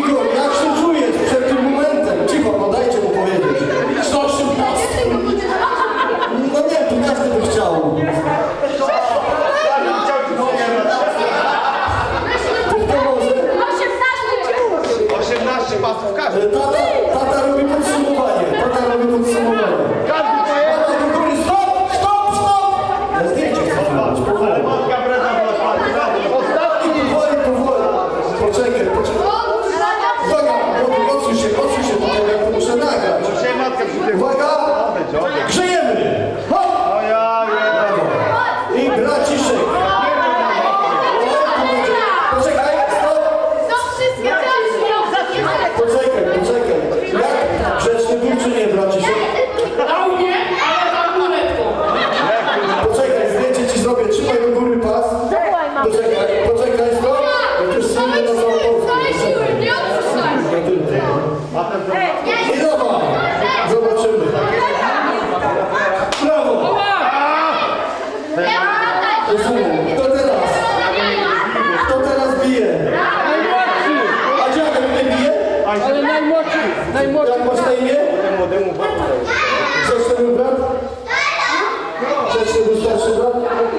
Игорь. Poczekaj, poczekaj, stop! Już silny na całą Polskę. I dawaj! Zobaczymy. Brawo! To teraz! Kto teraz bije? Najmłodszy! A dziadek nie bije? Ale najmłodszy! Najmłodszy! Jak masz na imię? Młodemu bratu. Cześć, brat? Cześć, starszy brat?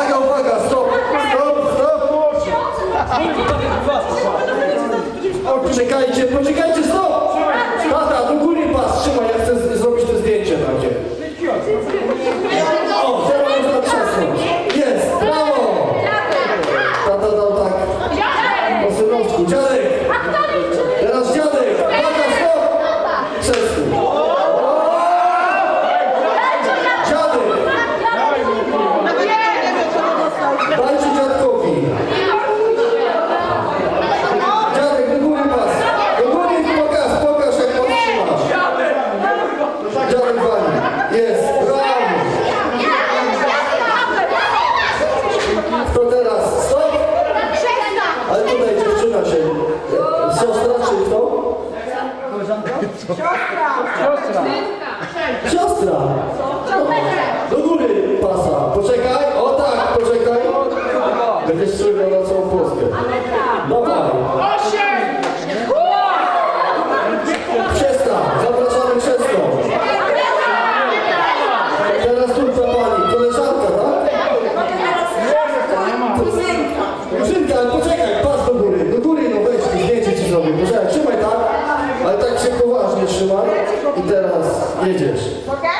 I go fucking Kuzynka. Kuzynka, ale poczekaj, patrz do góry. Do góry, no weź, zdjęcie ci zrobię. Poczekaj, trzymaj tak, ale tak się poważnie trzymaj. I teraz jedziesz. Okej?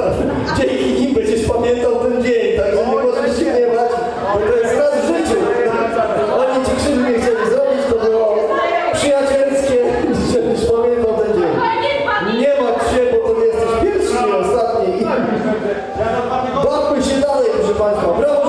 Dzięki nim będziesz pamiętał ten dzień, także nie możesz tak się gniewać, bo to jest raz w życiu. Tak? Oni ci krzywdy nie chcieli zrobić, to było przyjacielskie, żebyś pamiętał ten dzień. Nie martw się, bo to nie jesteś pierwszy i ostatni. Bawmy się dalej, proszę Państwa. Brawo!